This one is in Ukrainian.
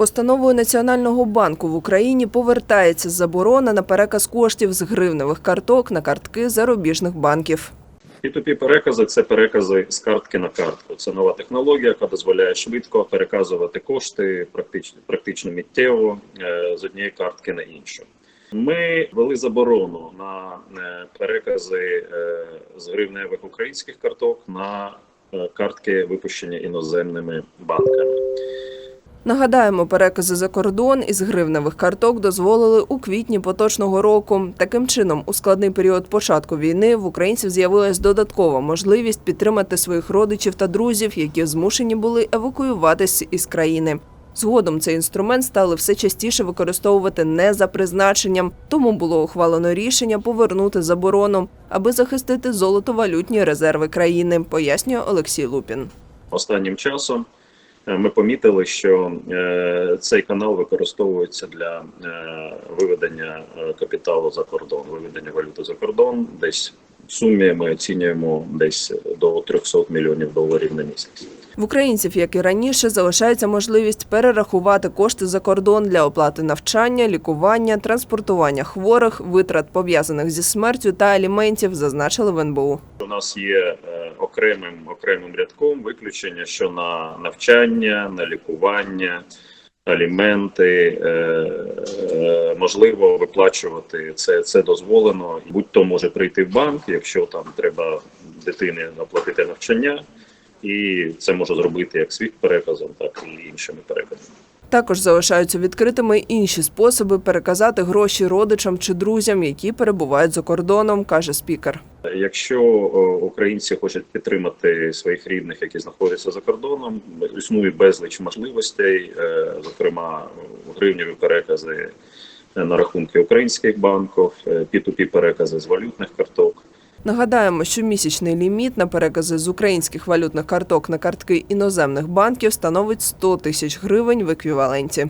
Постановою Національного банку в Україні повертається заборона на переказ коштів з гривневих карток на картки зарубіжних банків. P2P перекази це перекази з картки на картку. Це нова технологія, яка дозволяє швидко переказувати кошти практично, практично миттєво е, з однієї картки на іншу. Ми ввели заборону на е, перекази е, з гривневих українських карток на картки, випущені іноземними банками. Нагадаємо, перекази за кордон із гривневих карток дозволили у квітні поточного року. Таким чином, у складний період початку війни в українців з'явилась додаткова можливість підтримати своїх родичів та друзів, які змушені були евакуюватися із країни. Згодом цей інструмент стали все частіше використовувати не за призначенням, тому було ухвалено рішення повернути заборону, аби захистити золотовалютні резерви країни, пояснює Олексій Лупін. Останнім часом ми помітили, що е, цей канал використовується для е, виведення е, капіталу за кордон, виведення валюти за кордон. Десь в сумі ми оцінюємо десь до 300 мільйонів доларів на місяць. В українців, як і раніше, залишається можливість перерахувати кошти за кордон для оплати навчання, лікування, транспортування хворих, витрат пов'язаних зі смертю та аліментів, зазначили в НБУ. У нас є е, окремим окремим рядком виключення, що на навчання, на лікування, аліменти е, е, можливо виплачувати це. Це дозволено. Будь-то може прийти в банк, якщо там треба дитині оплатити навчання, і це може зробити як світ переказом, так і іншими переказами. Також залишаються відкритими інші способи переказати гроші родичам чи друзям, які перебувають за кордоном, каже спікер. Якщо українці хочуть підтримати своїх рідних, які знаходяться за кордоном, існує безліч можливостей, е, зокрема гривневі перекази на рахунки українських банків, е, P2P перекази з валютних карток. Нагадаємо, що місячний ліміт на перекази з українських валютних карток на картки іноземних банків становить 100 тисяч гривень в еквіваленті.